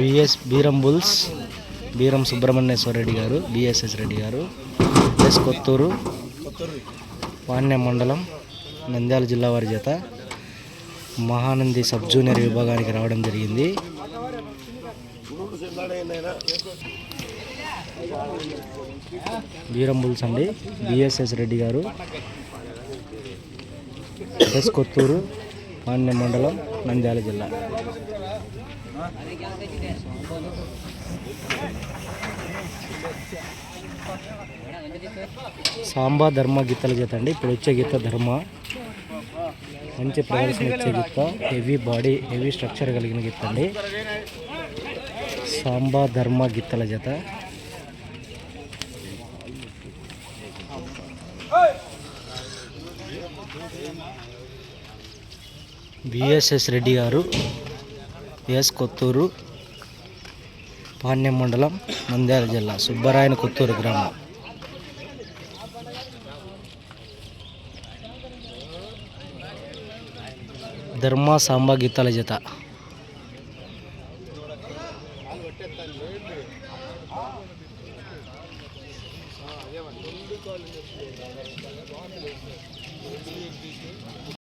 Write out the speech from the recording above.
BS Beeram bulls Beeram Subrahmanyeswara Reddy garu BSS Reddy గారు S Kotturu పాణ్య మండలం నంద్యాల జిల్లా వారి చేత మహానంది సబ్ జూనియర్ విభాగానికి రావడం జరిగింది. బీరం బుల్స్ అండి బిఎస్ఎస్ రెడ్డి గారు ఎస్ కొత్తూరు పాణ్య మండలం నంద్యాల జిల్లా. సాంబా ధర్మ గీతల చేత అండి ఇప్పుడు వచ్చే గీత ధర్మ. మంచి ప్రదర్శన వచ్చే Geetha. Heavy body heavy structure కలిగిన గీత అండి. సాంబా ధర్మ గీతల జత. బిఎస్ఎస్ రెడ్డి గారు. ఎస్ కొత్తూరు పాణ్యం మండలం నంద్యాల జిల్లా సుబ్బరాయన కొత్తూరు గ్రామం. ధర్మ సాంబ గీతాల జత.